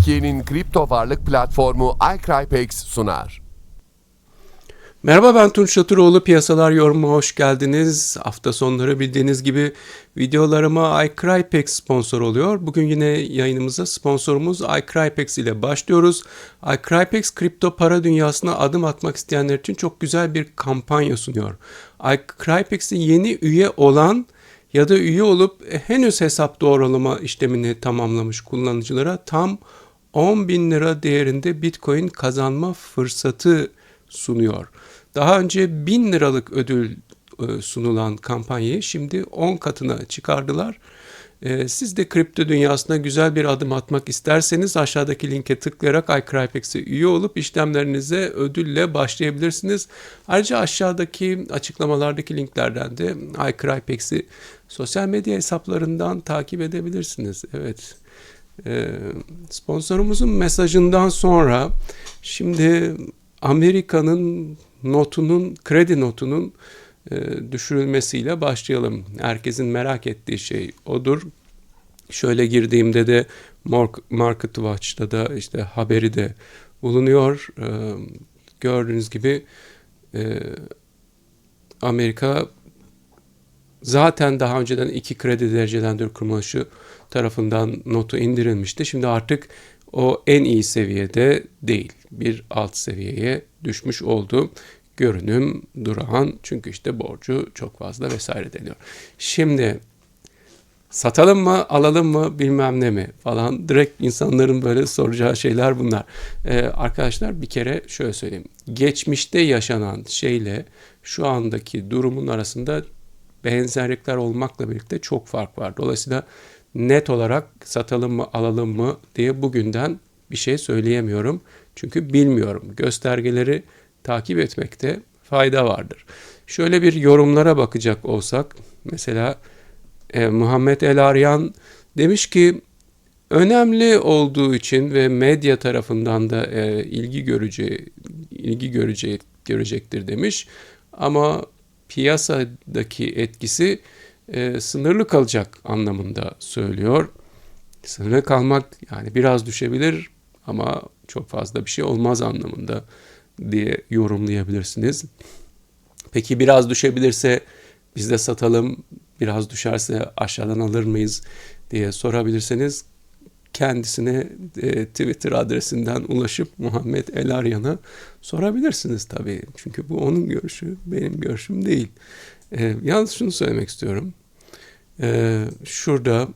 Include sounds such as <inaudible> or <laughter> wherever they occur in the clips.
Türkiye'nin kripto varlık platformu iCrypex sunar. Merhaba ben Tunç Çatıroğlu. Piyasalar yorumuna hoş geldiniz. Hafta sonları bildiğiniz gibi videolarıma iCrypex sponsor oluyor. Bugün yine yayınımıza sponsorumuz iCrypex ile başlıyoruz. iCrypex kripto para dünyasına adım atmak isteyenler için çok güzel bir kampanya sunuyor. iCrypex'e yeni üye olan ya da üye olup henüz hesap doğrulama işlemini tamamlamış kullanıcılara tam 10 bin lira değerinde Bitcoin kazanma fırsatı sunuyor. Daha önce 1000 liralık ödül e, sunulan kampanyayı şimdi 10 katına çıkardılar. E, siz de kripto dünyasına güzel bir adım atmak isterseniz aşağıdaki linke tıklayarak iCrypex'e üye olup işlemlerinize ödülle başlayabilirsiniz. Ayrıca aşağıdaki açıklamalardaki linklerden de iCrypex'i sosyal medya hesaplarından takip edebilirsiniz. Evet. E, sponsorumuzun mesajından sonra şimdi Amerika'nın notunun, kredi notunun e, düşürülmesiyle başlayalım. Herkesin merak ettiği şey odur. Şöyle girdiğimde de Market Watch'ta da işte haberi de bulunuyor. E, gördüğünüz gibi e, Amerika zaten daha önceden iki kredi derecelendir kuruluşu tarafından notu indirilmişti. Şimdi artık o en iyi seviyede değil. Bir alt seviyeye düşmüş oldu. Görünüm durağan çünkü işte borcu çok fazla vesaire deniyor. Şimdi satalım mı alalım mı bilmem ne mi falan direkt insanların böyle soracağı şeyler bunlar. Ee, arkadaşlar bir kere şöyle söyleyeyim. Geçmişte yaşanan şeyle şu andaki durumun arasında benzerlikler olmakla birlikte çok fark var. Dolayısıyla net olarak satalım mı alalım mı diye bugünden bir şey söyleyemiyorum. Çünkü bilmiyorum. Göstergeleri takip etmekte fayda vardır. Şöyle bir yorumlara bakacak olsak mesela e, Muhammed El Aryan demiş ki önemli olduğu için ve medya tarafından da e, ilgi göreceği ilgi göreceği görecektir demiş. Ama piyasadaki etkisi e, sınırlı kalacak anlamında söylüyor. Sınırlı kalmak yani biraz düşebilir ama çok fazla bir şey olmaz anlamında diye yorumlayabilirsiniz. Peki biraz düşebilirse biz de satalım, biraz düşerse aşağıdan alır mıyız diye sorabilirseniz kendisine e, Twitter adresinden ulaşıp Muhammed Elaryan'a sorabilirsiniz tabii. Çünkü bu onun görüşü, benim görüşüm değil. E, yalnız şunu söylemek istiyorum. E, şurada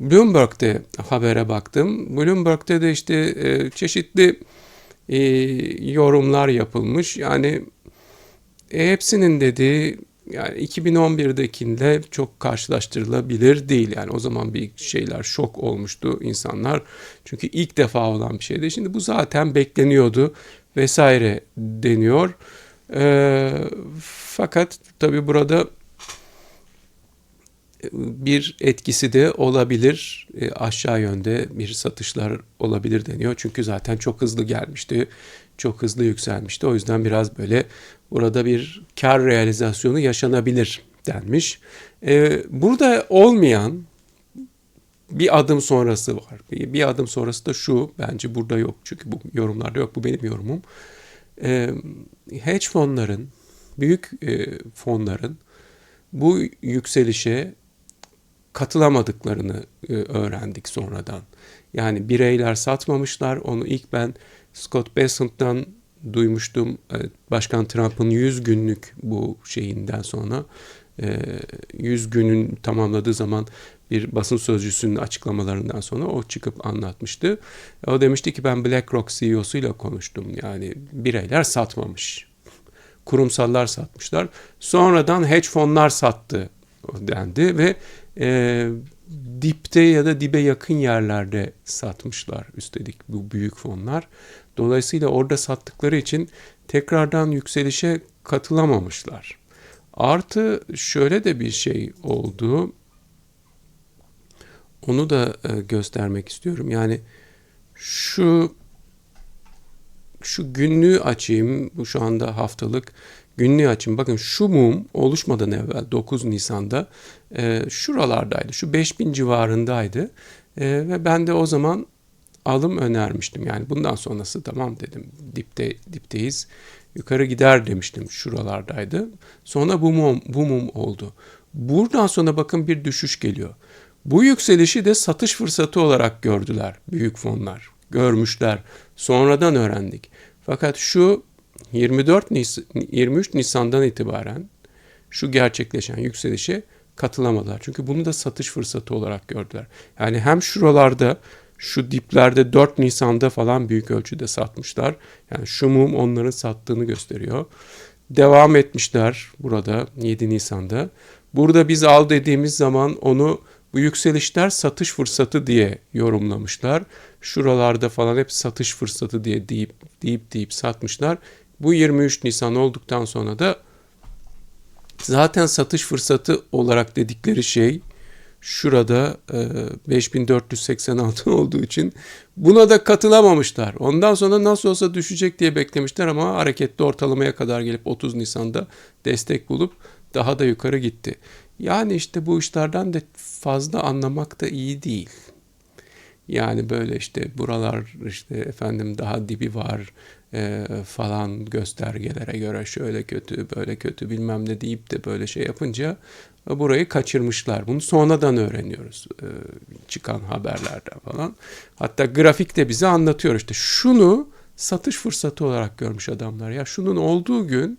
Bloomberg'de habere baktım. Bloomberg'de de işte e, çeşitli e, yorumlar yapılmış. Yani e, hepsinin dediği yani 2011'dekiyle çok karşılaştırılabilir değil. Yani o zaman bir şeyler şok olmuştu insanlar. Çünkü ilk defa olan bir şeydi. Şimdi bu zaten bekleniyordu vesaire deniyor. E, fakat tabii burada bir etkisi de olabilir. E, aşağı yönde bir satışlar olabilir deniyor. Çünkü zaten çok hızlı gelmişti. Çok hızlı yükselmişti. O yüzden biraz böyle burada bir kar realizasyonu yaşanabilir denmiş. E, burada olmayan bir adım sonrası var. Bir adım sonrası da şu. Bence burada yok. Çünkü bu yorumlarda yok. Bu benim yorumum. E, hedge fonların, büyük e, fonların bu yükselişe katılamadıklarını e, öğrendik sonradan. Yani bireyler satmamışlar. Onu ilk ben Scott Bessent'tan duymuştum. E, Başkan Trump'ın 100 günlük bu şeyinden sonra 100 e, günün tamamladığı zaman bir basın sözcüsünün açıklamalarından sonra o çıkıp anlatmıştı. O demişti ki ben BlackRock CEO'suyla konuştum. Yani bireyler satmamış. Kurumsallar satmışlar. Sonradan hedge fonlar sattı dendi ve e, dipte ya da dibe yakın yerlerde satmışlar üstelik bu büyük fonlar. Dolayısıyla orada sattıkları için tekrardan yükselişe katılamamışlar. Artı şöyle de bir şey oldu. Onu da e, göstermek istiyorum. Yani şu şu günlüğü açayım. Bu şu anda haftalık günlüğü açayım. Bakın şu mum oluşmadan evvel 9 Nisan'da e, şuralardaydı. Şu 5000 civarındaydı. E, ve ben de o zaman alım önermiştim. Yani bundan sonrası tamam dedim. Dipte dipteyiz. Yukarı gider demiştim. Şuralardaydı. Sonra bu mum, bu mum oldu. Buradan sonra bakın bir düşüş geliyor. Bu yükselişi de satış fırsatı olarak gördüler büyük fonlar. Görmüşler. Sonradan öğrendik. Fakat şu 24 Nis 23 Nisan'dan itibaren şu gerçekleşen yükselişe katılamadılar. Çünkü bunu da satış fırsatı olarak gördüler. Yani hem şuralarda şu diplerde 4 Nisan'da falan büyük ölçüde satmışlar. Yani şu mum onların sattığını gösteriyor. Devam etmişler burada 7 Nisan'da. Burada biz al dediğimiz zaman onu bu yükselişler satış fırsatı diye yorumlamışlar. Şuralarda falan hep satış fırsatı diye deyip deyip deyip satmışlar. Bu 23 Nisan olduktan sonra da zaten satış fırsatı olarak dedikleri şey şurada e, 5486 <laughs> olduğu için buna da katılamamışlar. Ondan sonra nasıl olsa düşecek diye beklemişler ama hareketli ortalamaya kadar gelip 30 Nisan'da destek bulup daha da yukarı gitti. Yani işte bu işlerden de fazla anlamak da iyi değil. Yani böyle işte buralar işte efendim daha dibi var e, falan göstergelere göre şöyle kötü böyle kötü bilmem ne deyip de böyle şey yapınca burayı kaçırmışlar. Bunu sonradan öğreniyoruz e, çıkan haberlerden falan. Hatta grafik de bize anlatıyor işte şunu satış fırsatı olarak görmüş adamlar. Ya şunun olduğu gün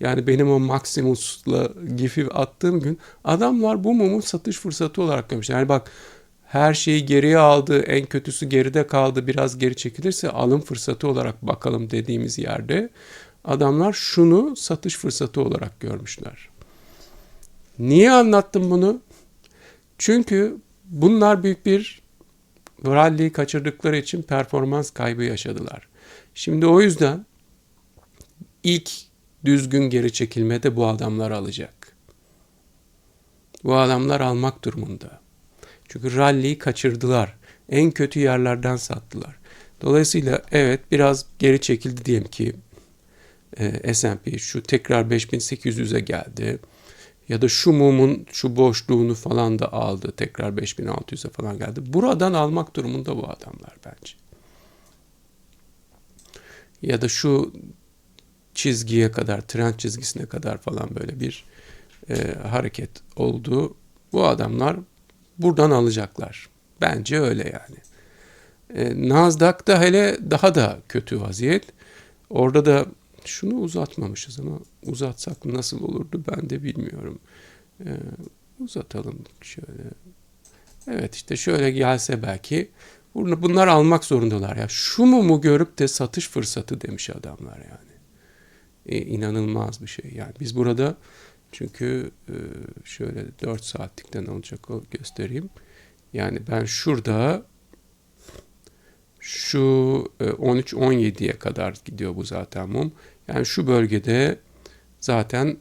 yani benim o Maximus'la GIF'i attığım gün adamlar bu mumu satış fırsatı olarak görmüş. Yani bak her şeyi geriye aldı, en kötüsü geride kaldı, biraz geri çekilirse alım fırsatı olarak bakalım dediğimiz yerde adamlar şunu satış fırsatı olarak görmüşler. Niye anlattım bunu? Çünkü bunlar büyük bir rally'yi kaçırdıkları için performans kaybı yaşadılar. Şimdi o yüzden ilk düzgün geri çekilmede bu adamlar alacak. Bu adamlar almak durumunda. Çünkü rally'yi kaçırdılar. En kötü yerlerden sattılar. Dolayısıyla evet biraz geri çekildi diyelim ki e, S&P şu tekrar 5800'e geldi. Ya da şu mumun şu boşluğunu falan da aldı. Tekrar 5600'e falan geldi. Buradan almak durumunda bu adamlar bence. Ya da şu çizgiye kadar, trend çizgisine kadar falan böyle bir e, hareket oldu. Bu adamlar buradan alacaklar. Bence öyle yani. E, Nasdaq'ta hele daha da kötü vaziyet. Orada da şunu uzatmamışız ama uzatsak nasıl olurdu ben de bilmiyorum. E, uzatalım şöyle. Evet işte şöyle gelse belki bunlar almak zorundalar ya. Şu mumu görüp de satış fırsatı demiş adamlar yani. E, inanılmaz bir şey. Yani biz burada çünkü e, şöyle 4 saatlikten olacak o göstereyim. Yani ben şurada şu 13-17'ye kadar gidiyor bu zaten mum. Yani şu bölgede zaten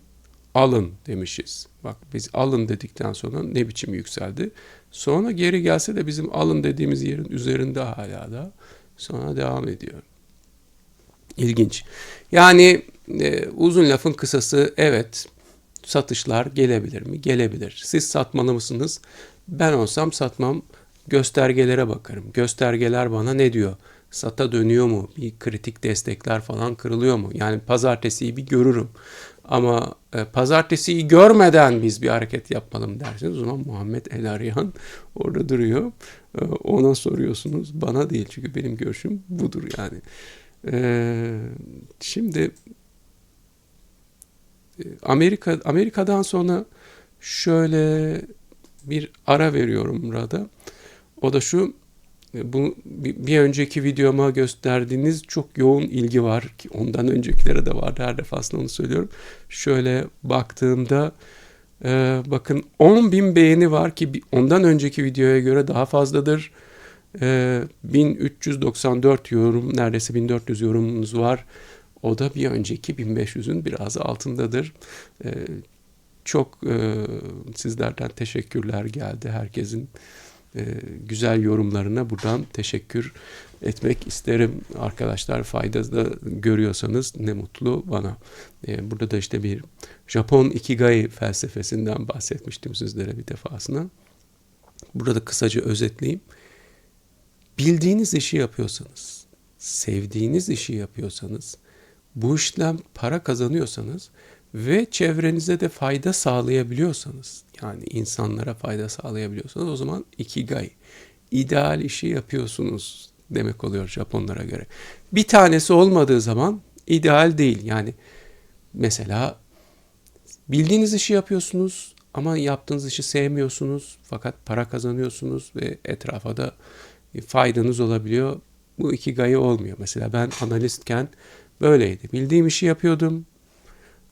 alın demişiz. Bak biz alın dedikten sonra ne biçim yükseldi. Sonra geri gelse de bizim alın dediğimiz yerin üzerinde hala da sonra devam ediyor. İlginç. Yani e, uzun lafın kısası evet satışlar gelebilir mi? Gelebilir. Siz satmalı mısınız? Ben olsam satmam. Göstergelere bakarım. Göstergeler bana ne diyor? Sata dönüyor mu? Bir kritik destekler falan kırılıyor mu? Yani pazartesiyi bir görürüm. Ama e, pazartesiyi görmeden biz bir hareket yapmalım derseniz o zaman Muhammed El Aryan orada duruyor. E, ona soruyorsunuz. Bana değil çünkü benim görüşüm budur yani. E, şimdi Amerika Amerika'dan sonra şöyle bir ara veriyorum burada. O da şu bu bir önceki videoma gösterdiğiniz çok yoğun ilgi var ki ondan öncekilere de vardı her defasında onu söylüyorum. Şöyle baktığımda e, bakın 10 bin beğeni var ki ondan önceki videoya göre daha fazladır. E, 1394 yorum neredeyse 1400 yorumunuz var. O da bir önceki 1500'ün biraz altındadır. Ee, çok e, sizlerden teşekkürler geldi herkesin e, güzel yorumlarına buradan teşekkür etmek isterim. Arkadaşlar fayda da görüyorsanız ne mutlu bana. E, burada da işte bir Japon Ikigai felsefesinden bahsetmiştim sizlere bir defasına. Burada kısaca özetleyeyim. Bildiğiniz işi yapıyorsanız, sevdiğiniz işi yapıyorsanız, bu işten para kazanıyorsanız ve çevrenize de fayda sağlayabiliyorsanız, yani insanlara fayda sağlayabiliyorsanız o zaman ikigai, ideal işi yapıyorsunuz demek oluyor Japonlara göre. Bir tanesi olmadığı zaman ideal değil. Yani mesela bildiğiniz işi yapıyorsunuz ama yaptığınız işi sevmiyorsunuz fakat para kazanıyorsunuz ve etrafa da faydanız olabiliyor. Bu ikigai olmuyor. Mesela ben analistken böyleydi. Bildiğim işi yapıyordum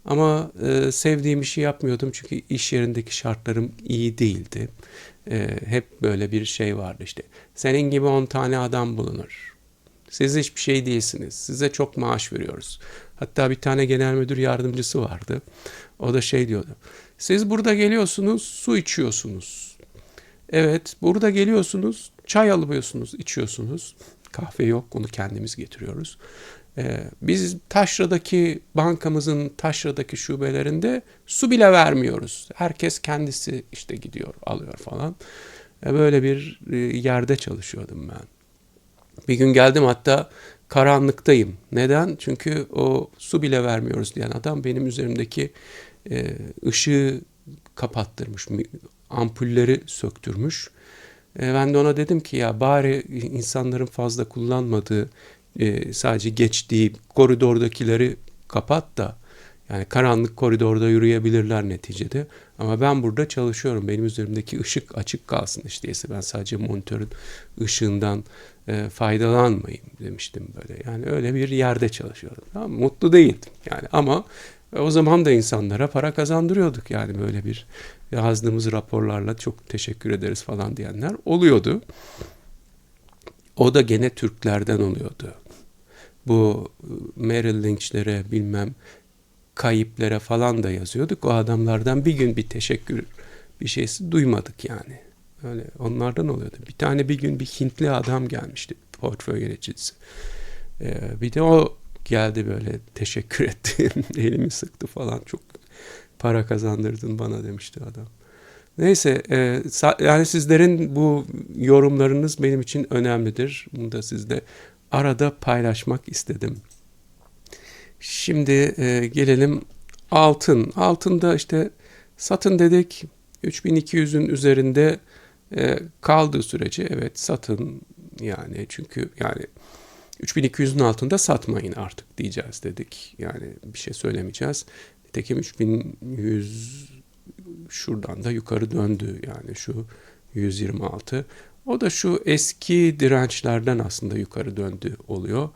ama e, sevdiğim işi yapmıyordum çünkü iş yerindeki şartlarım iyi değildi. E, hep böyle bir şey vardı işte. Senin gibi 10 tane adam bulunur. Siz hiçbir şey değilsiniz. Size çok maaş veriyoruz. Hatta bir tane genel müdür yardımcısı vardı. O da şey diyordu. Siz burada geliyorsunuz, su içiyorsunuz. Evet, burada geliyorsunuz, çay alıyorsunuz, içiyorsunuz. Kahve yok, onu kendimiz getiriyoruz. Ee, biz Taşra'daki bankamızın Taşra'daki şubelerinde su bile vermiyoruz. Herkes kendisi işte gidiyor, alıyor falan. Ee, böyle bir e, yerde çalışıyordum ben. Bir gün geldim hatta karanlıktayım. Neden? Çünkü o su bile vermiyoruz diyen adam benim üzerimdeki e, ışığı kapattırmış, ampulleri söktürmüş. E, ben de ona dedim ki ya bari insanların fazla kullanmadığı e, sadece geçtiği koridordakileri kapat da yani karanlık koridorda yürüyebilirler neticede. Ama ben burada çalışıyorum. Benim üzerimdeki ışık açık kalsın işteyse. Ben sadece monitörün ışığından e, faydalanmayayım demiştim böyle. Yani öyle bir yerde çalışıyordum. Tamam? Mutlu değildim yani ama o zaman da insanlara para kazandırıyorduk. Yani böyle bir yazdığımız raporlarla çok teşekkür ederiz falan diyenler oluyordu. O da gene Türklerden oluyordu. Bu Merrill Lynch'lere bilmem kayıplere falan da yazıyorduk. O adamlardan bir gün bir teşekkür bir şeysi duymadık yani. Öyle onlardan oluyordu. Bir tane bir gün bir Hintli adam gelmişti portföy yöneticisi. Ee, bir de o geldi böyle teşekkür etti. <laughs> Elimi sıktı falan çok para kazandırdın bana demişti adam. Neyse e, yani sizlerin bu yorumlarınız benim için önemlidir. Bunu da sizle arada paylaşmak istedim. Şimdi e, gelelim altın. Altında işte satın dedik 3200'ün üzerinde e, kaldığı sürece evet satın yani çünkü yani 3200'ün altında satmayın artık diyeceğiz dedik. Yani bir şey söylemeyeceğiz. Nitekim 3100 şuradan da yukarı döndü yani şu 126. O da şu eski dirençlerden aslında yukarı döndü oluyor.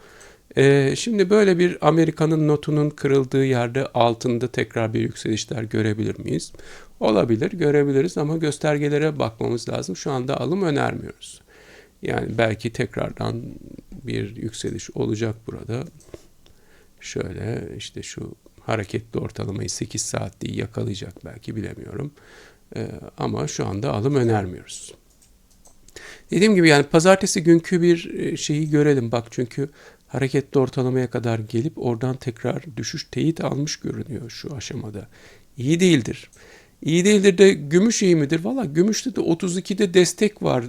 Ee, şimdi böyle bir Amerika'nın notunun kırıldığı yerde altında tekrar bir yükselişler görebilir miyiz? Olabilir, görebiliriz ama göstergelere bakmamız lazım. Şu anda alım önermiyoruz. Yani belki tekrardan bir yükseliş olacak burada. Şöyle işte şu hareketli ortalamayı 8 saat diye yakalayacak belki bilemiyorum. Ee, ama şu anda alım önermiyoruz. Dediğim gibi yani pazartesi günkü bir e, şeyi görelim. Bak çünkü hareketli ortalamaya kadar gelip oradan tekrar düşüş teyit almış görünüyor şu aşamada. İyi değildir. İyi değildir de gümüş iyi midir? Valla gümüşte de 32'de destek var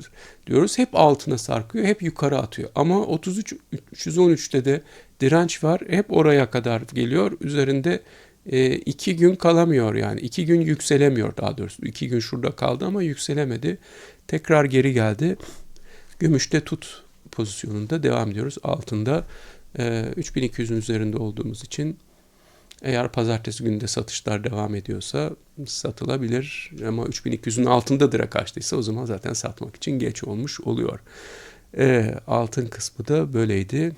diyoruz. Hep altına sarkıyor, hep yukarı atıyor. Ama 33 313'te de direnç var. Hep oraya kadar geliyor. Üzerinde e, iki gün kalamıyor yani. iki gün yükselemiyor daha doğrusu. İki gün şurada kaldı ama yükselemedi. Tekrar geri geldi. Gümüşte tut pozisyonunda devam ediyoruz. Altında e, 3200'ün üzerinde olduğumuz için eğer pazartesi günde satışlar devam ediyorsa satılabilir. Ama 3200'ün altında direkt açtıysa o zaman zaten satmak için geç olmuş oluyor. E, altın kısmı da böyleydi.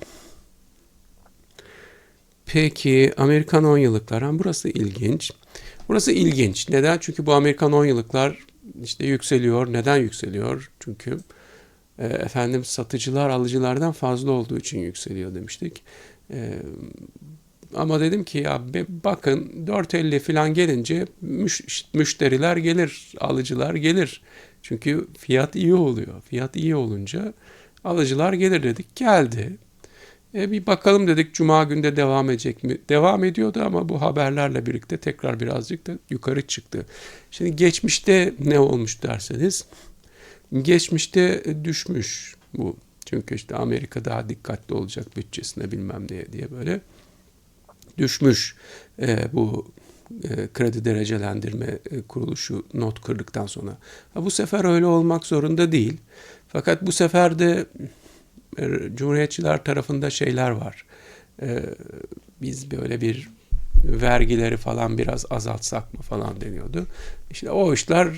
Peki Amerikan 10 yıllıklar. Burası ilginç. Burası ilginç. Neden? Çünkü bu Amerikan 10 yıllıklar işte yükseliyor. Neden yükseliyor? Çünkü e, efendim satıcılar alıcılardan fazla olduğu için yükseliyor demiştik. E, ama dedim ki ya bakın 4.50 falan gelince müş, müşteriler gelir, alıcılar gelir. Çünkü fiyat iyi oluyor. Fiyat iyi olunca alıcılar gelir dedik. Geldi. E bir bakalım dedik Cuma günde devam edecek mi? Devam ediyordu ama bu haberlerle birlikte tekrar birazcık da yukarı çıktı. Şimdi geçmişte ne olmuş derseniz geçmişte düşmüş bu. Çünkü işte Amerika daha dikkatli olacak bütçesine bilmem diye diye böyle düşmüş e, bu e, kredi derecelendirme e, kuruluşu not kırdıktan sonra. Ha, bu sefer öyle olmak zorunda değil. Fakat bu sefer de Cumhuriyetçiler tarafında şeyler var. E, biz böyle bir vergileri falan biraz azaltsak mı falan deniyordu. İşte o işler e,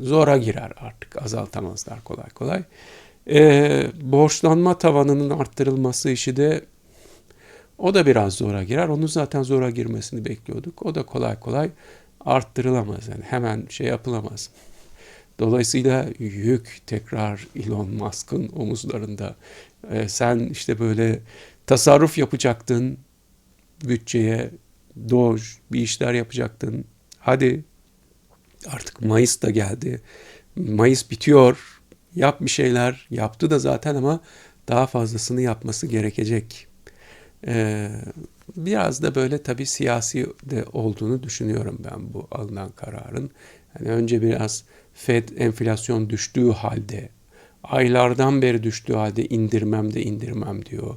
zora girer artık azaltamazlar kolay kolay. E, borçlanma tavanının arttırılması işi de o da biraz zora girer. Onu zaten zora girmesini bekliyorduk. O da kolay kolay arttırılamaz. Yani hemen şey yapılamaz. Dolayısıyla yük tekrar Elon Musk'ın omuzlarında. Ee, sen işte böyle tasarruf yapacaktın bütçeye, Doge bir işler yapacaktın. Hadi artık Mayıs da geldi. Mayıs bitiyor. Yap bir şeyler. Yaptı da zaten ama daha fazlasını yapması gerekecek. Ee, biraz da böyle tabii siyasi de olduğunu düşünüyorum ben bu alınan kararın. Yani önce biraz Fed enflasyon düştüğü halde, aylardan beri düştüğü halde indirmem de indirmem diyor.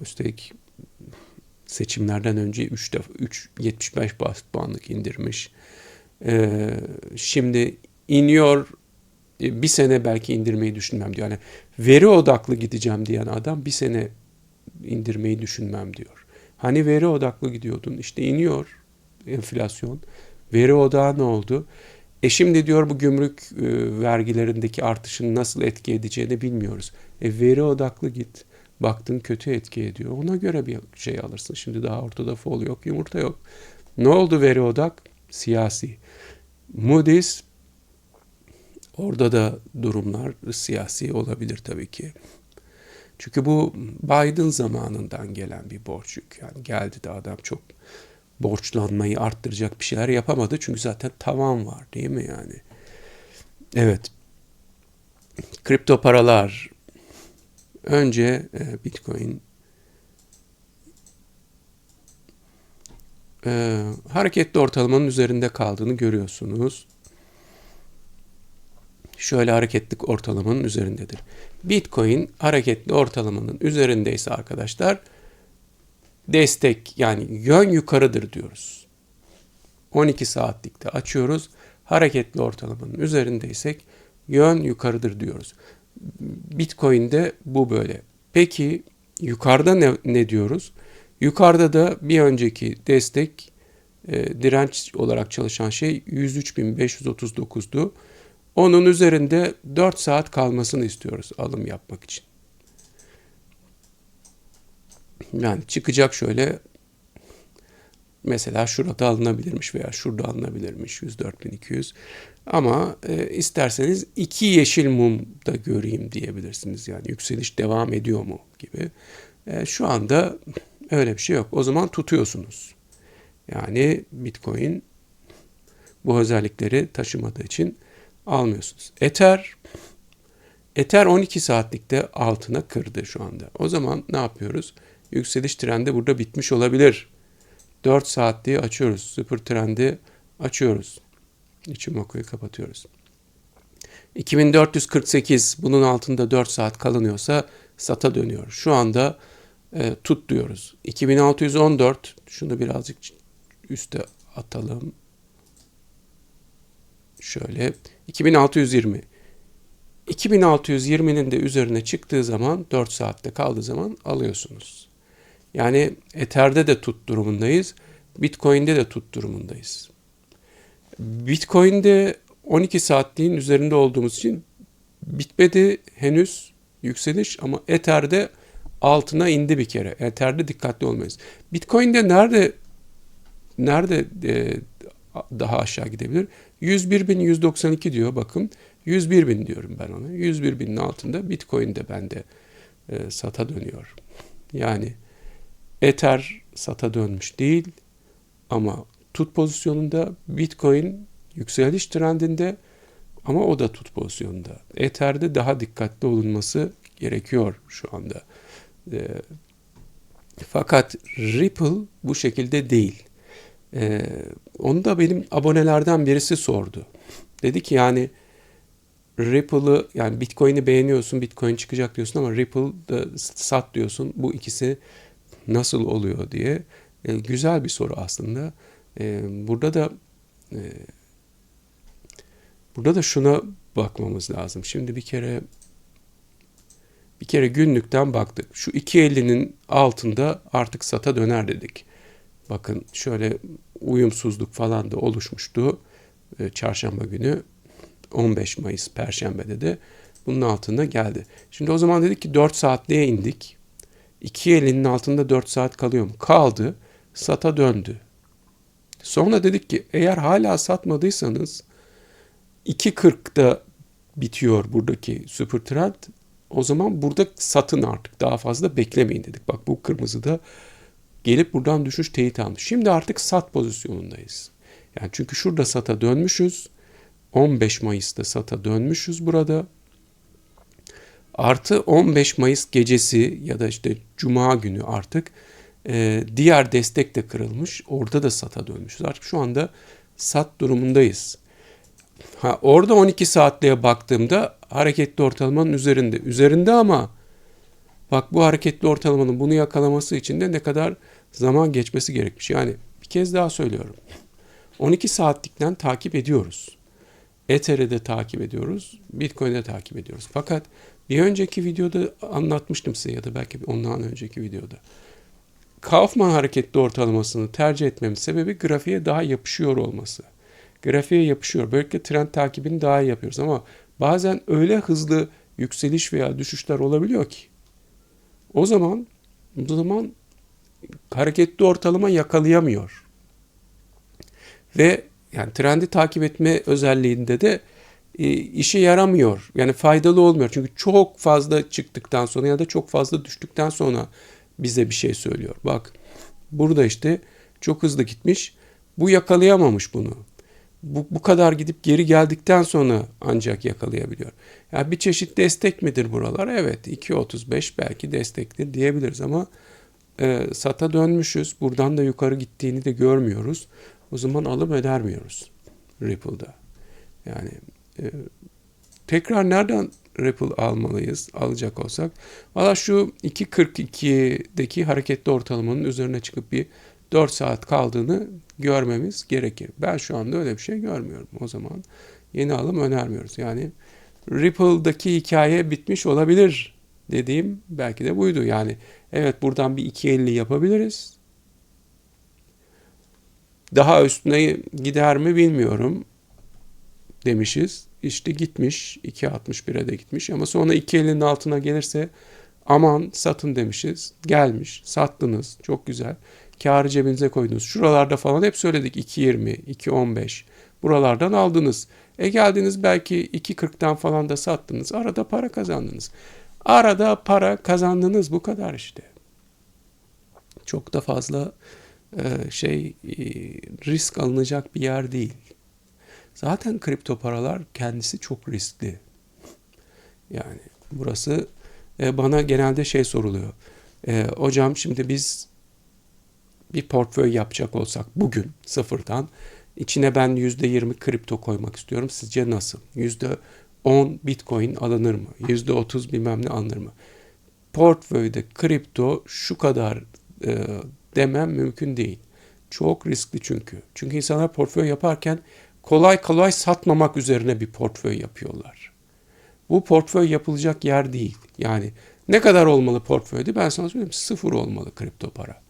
Üstelik seçimlerden önce 3 defa 3 75 bas puanlık indirmiş. Ee, şimdi iniyor bir sene belki indirmeyi düşünmem diyor. Yani veri odaklı gideceğim diyen adam bir sene indirmeyi düşünmem diyor. Hani veri odaklı gidiyordun işte iniyor enflasyon. Veri odağı ne oldu? E şimdi diyor bu gümrük e, vergilerindeki artışın nasıl etki edeceğini bilmiyoruz. E veri odaklı git. Baktın kötü etki ediyor. Ona göre bir şey alırsın. Şimdi daha ortada fol yok, yumurta yok. Ne oldu veri odak? Siyasi. Moody's orada da durumlar siyasi olabilir tabii ki. Çünkü bu Biden zamanından gelen bir borç yük. Yani geldi de adam çok borçlanmayı arttıracak bir şeyler yapamadı. Çünkü zaten tavan var değil mi yani? Evet. Kripto paralar. Önce e, Bitcoin e, hareketli ortalamanın üzerinde kaldığını görüyorsunuz. Şöyle hareketlik ortalamanın üzerindedir. Bitcoin hareketli ortalamanın üzerindeyse arkadaşlar destek yani yön yukarıdır diyoruz. 12 saatlikte açıyoruz. Hareketli ortalamanın üzerindeysek yön yukarıdır diyoruz. Bitcoin'de bu böyle. Peki yukarıda ne, ne diyoruz? Yukarıda da bir önceki destek e, direnç olarak çalışan şey 103.539'du. Onun üzerinde 4 saat kalmasını istiyoruz alım yapmak için. Yani çıkacak şöyle mesela şurada alınabilirmiş veya şurada alınabilirmiş 104.200 ama e, isterseniz iki yeşil mum da göreyim diyebilirsiniz yani yükseliş devam ediyor mu gibi. E, şu anda öyle bir şey yok. O zaman tutuyorsunuz. Yani Bitcoin bu özellikleri taşımadığı için almıyorsunuz. Ether Ether 12 saatlikte altına kırdı şu anda. O zaman ne yapıyoruz? Yükseliş trendi burada bitmiş olabilir. 4 saatliği açıyoruz. Sıfır trendi açıyoruz. İçim okuyu kapatıyoruz. 2448 bunun altında 4 saat kalınıyorsa sata dönüyor. Şu anda e, tut diyoruz. 2614 şunu birazcık üste atalım. Şöyle 2620. 2620'nin de üzerine çıktığı zaman 4 saatte kaldığı zaman alıyorsunuz. Yani Ether'de de tut durumundayız. Bitcoin'de de tut durumundayız. Bitcoin'de 12 saatliğin üzerinde olduğumuz için bitmedi henüz yükseliş ama Ether'de altına indi bir kere. Ether'de dikkatli olmayız. Bitcoin'de nerede nerede e, daha aşağı gidebilir? 101.192 diyor bakın. 101.000 diyorum ben ona. 101.000'in altında Bitcoin de bende e, sata dönüyor. Yani Ether sata dönmüş değil ama tut pozisyonunda Bitcoin yükseliş trendinde Ama o da tut pozisyonunda. Ether'de daha dikkatli olunması gerekiyor şu anda. Ee, fakat Ripple bu şekilde değil. Ee, onu da benim abonelerden birisi sordu. Dedi ki yani Ripple'ı yani Bitcoin'i beğeniyorsun, Bitcoin çıkacak diyorsun ama Ripple'da sat diyorsun. Bu ikisi nasıl oluyor diye. Ee, güzel bir soru aslında. Ee, burada da e, burada da şuna bakmamız lazım. Şimdi bir kere bir kere günlükten baktık. Şu 2.50'nin altında artık sata döner dedik. Bakın şöyle uyumsuzluk falan da oluşmuştu. Ee, çarşamba günü 15 Mayıs Perşembe'de de bunun altında geldi. Şimdi o zaman dedik ki 4 saatliğe indik. 2.50'nin altında 4 saat kalıyor mu? Kaldı. Sata döndü. Sonra dedik ki eğer hala satmadıysanız 2.40'da bitiyor buradaki super trend. O zaman burada satın artık daha fazla beklemeyin dedik. Bak bu kırmızı da gelip buradan düşüş teyit almış. Şimdi artık sat pozisyonundayız. Yani çünkü şurada sata dönmüşüz. 15 Mayıs'ta sata dönmüşüz burada. Artı 15 Mayıs gecesi ya da işte Cuma günü artık e, diğer destek de kırılmış. Orada da sata dönmüşüz. Artık şu anda sat durumundayız. Ha, orada 12 saatliğe baktığımda hareketli ortalamanın üzerinde. Üzerinde ama bak bu hareketli ortalamanın bunu yakalaması için de ne kadar zaman geçmesi gerekmiş. Yani bir kez daha söylüyorum. 12 saatlikten takip ediyoruz. Ether'i de takip ediyoruz. Bitcoin'i de takip ediyoruz. Fakat bir önceki videoda anlatmıştım size ya da belki ondan önceki videoda. Kaufman hareketli ortalamasını tercih etmemin sebebi grafiğe daha yapışıyor olması. Grafiğe yapışıyor. Böylelikle trend takibini daha iyi yapıyoruz ama bazen öyle hızlı yükseliş veya düşüşler olabiliyor ki o zaman o zaman hareketli ortalama yakalayamıyor. Ve yani trendi takip etme özelliğinde de işe yaramıyor. Yani faydalı olmuyor. Çünkü çok fazla çıktıktan sonra ya da çok fazla düştükten sonra bize bir şey söylüyor. Bak burada işte çok hızlı gitmiş. Bu yakalayamamış bunu. Bu, bu kadar gidip geri geldikten sonra ancak yakalayabiliyor. Yani bir çeşit destek midir buralar? Evet 2.35 belki destektir diyebiliriz ama e, sata dönmüşüz. Buradan da yukarı gittiğini de görmüyoruz. O zaman alım önermiyoruz Ripple'da. Yani e, tekrar nereden Ripple almalıyız alacak olsak? Valla şu 2.42'deki hareketli ortalamanın üzerine çıkıp bir 4 saat kaldığını görmemiz gerekir. Ben şu anda öyle bir şey görmüyorum. O zaman yeni alım önermiyoruz. Yani Ripple'daki hikaye bitmiş olabilir dediğim belki de buydu. Yani evet buradan bir 2.50 yapabiliriz. Daha üstüne gider mi bilmiyorum demişiz. İşte gitmiş 2.61'e de gitmiş ama sonra 2.50'nin altına gelirse aman satın demişiz. Gelmiş sattınız çok güzel. Karı cebinize koydunuz. Şuralarda falan hep söyledik 2.20, 2.15 buralardan aldınız. E geldiniz belki 2.40'tan falan da sattınız. Arada para kazandınız. Arada para kazandınız bu kadar işte. Çok da fazla e, şey e, risk alınacak bir yer değil. Zaten kripto paralar kendisi çok riskli. Yani burası e, bana genelde şey soruluyor. E, hocam şimdi biz bir portföy yapacak olsak bugün sıfırdan içine ben %20 kripto koymak istiyorum. Sizce nasıl? %10 bitcoin alınır mı? %30 bilmem ne alınır mı? Portföyde kripto şu kadar e, demem mümkün değil. Çok riskli çünkü. Çünkü insanlar portföy yaparken kolay kolay satmamak üzerine bir portföy yapıyorlar. Bu portföy yapılacak yer değil. Yani ne kadar olmalı portföyde? Ben sana söyleyeyim sıfır olmalı kripto para.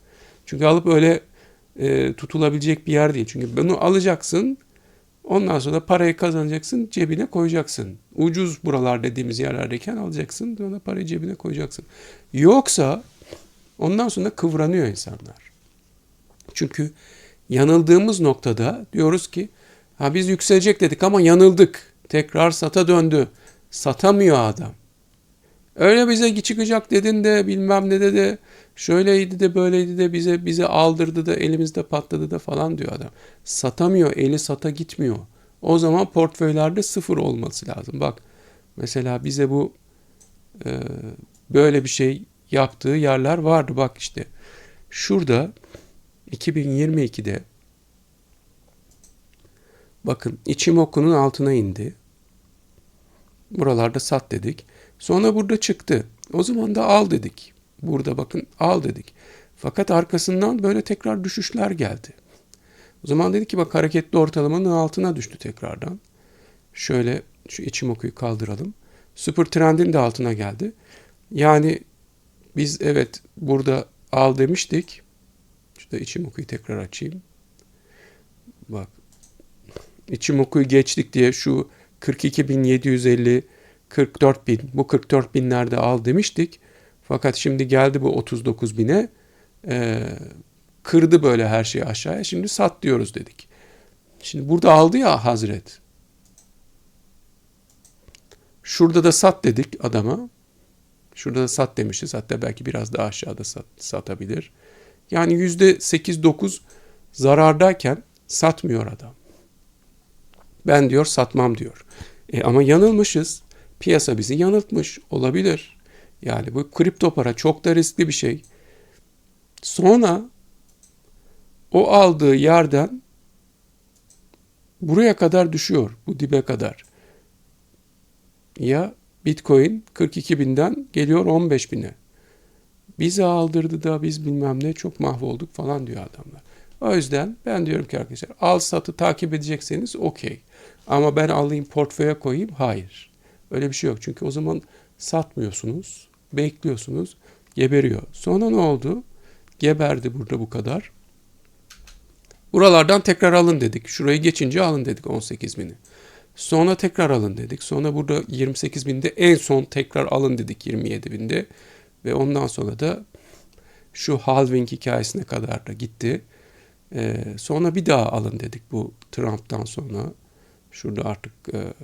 Çünkü alıp öyle e, tutulabilecek bir yer değil. Çünkü bunu alacaksın, ondan sonra parayı kazanacaksın, cebine koyacaksın. Ucuz buralar dediğimiz yerlerdeyken alacaksın, sonra parayı cebine koyacaksın. Yoksa ondan sonra kıvranıyor insanlar. Çünkü yanıldığımız noktada diyoruz ki ha biz yükselecek dedik ama yanıldık. Tekrar sata döndü. Satamıyor adam. Öyle bize çıkacak dedin de bilmem ne de de şöyleydi de böyleydi de bize bize aldırdı da elimizde patladı da falan diyor adam. Satamıyor, eli sata gitmiyor. O zaman portföylerde sıfır olması lazım. Bak mesela bize bu e, böyle bir şey yaptığı yerler vardı. Bak işte şurada 2022'de bakın Ichimoku'nun altına indi. Buralarda sat dedik. Sonra burada çıktı. O zaman da al dedik. Burada bakın al dedik. Fakat arkasından böyle tekrar düşüşler geldi. O zaman dedik ki bak hareketli ortalamanın altına düştü tekrardan. Şöyle şu Ichimoku'yu kaldıralım. Super trendin de altına geldi. Yani biz evet burada al demiştik. Şurada Ichimoku'yu tekrar açayım. Bak Ichimoku'yu geçtik diye şu 42.750 44.000 bu 44 binlerde al demiştik. Fakat şimdi geldi bu 39 bine e, kırdı böyle her şeyi aşağıya. Şimdi sat diyoruz dedik. Şimdi burada aldı ya Hazret. Şurada da sat dedik adama. Şurada da sat demişiz. Hatta belki biraz daha aşağıda sat, satabilir. Yani yüzde 8-9 zarardayken satmıyor adam. Ben diyor satmam diyor. E ama yanılmışız. Piyasa bizi yanıltmış olabilir. Yani bu kripto para çok da riskli bir şey. Sonra o aldığı yerden buraya kadar düşüyor. Bu dibe kadar. Ya Bitcoin 42 binden geliyor 15 bine. Bizi aldırdı da biz bilmem ne çok mahvolduk falan diyor adamlar. O yüzden ben diyorum ki arkadaşlar al satı takip edecekseniz okey. Ama ben alayım portföye koyayım hayır. Öyle bir şey yok. Çünkü o zaman satmıyorsunuz, bekliyorsunuz, geberiyor. Sonra ne oldu? Geberdi burada bu kadar. Buralardan tekrar alın dedik. Şurayı geçince alın dedik 18 bini. Sonra tekrar alın dedik. Sonra burada 28 binde en son tekrar alın dedik 27 binde. Ve ondan sonra da şu halving hikayesine kadar da gitti. Ee, sonra bir daha alın dedik bu Trump'tan sonra. Şurada artık e,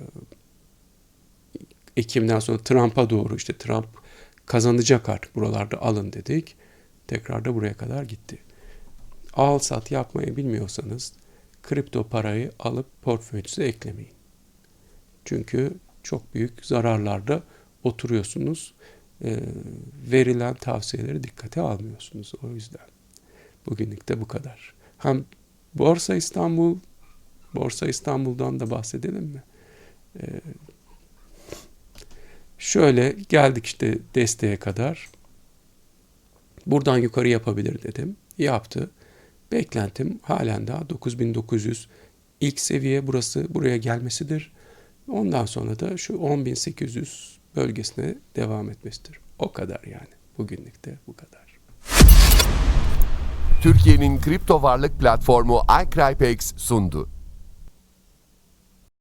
Ekim'den sonra Trump'a doğru işte Trump kazanacak artık buralarda alın dedik. Tekrar da buraya kadar gitti. Al sat yapmayı bilmiyorsanız kripto parayı alıp portföyünüze eklemeyin. Çünkü çok büyük zararlarda oturuyorsunuz. E, verilen tavsiyeleri dikkate almıyorsunuz. O yüzden bugünlük de bu kadar. Hem Borsa İstanbul, Borsa İstanbul'dan da bahsedelim mi? E, şöyle geldik işte desteğe kadar. Buradan yukarı yapabilir dedim. Yaptı. Beklentim halen daha 9900 ilk seviye burası buraya gelmesidir. Ondan sonra da şu 10800 bölgesine devam etmesidir. O kadar yani. Bugünlük de bu kadar. Türkiye'nin kripto varlık platformu iCrypex sundu.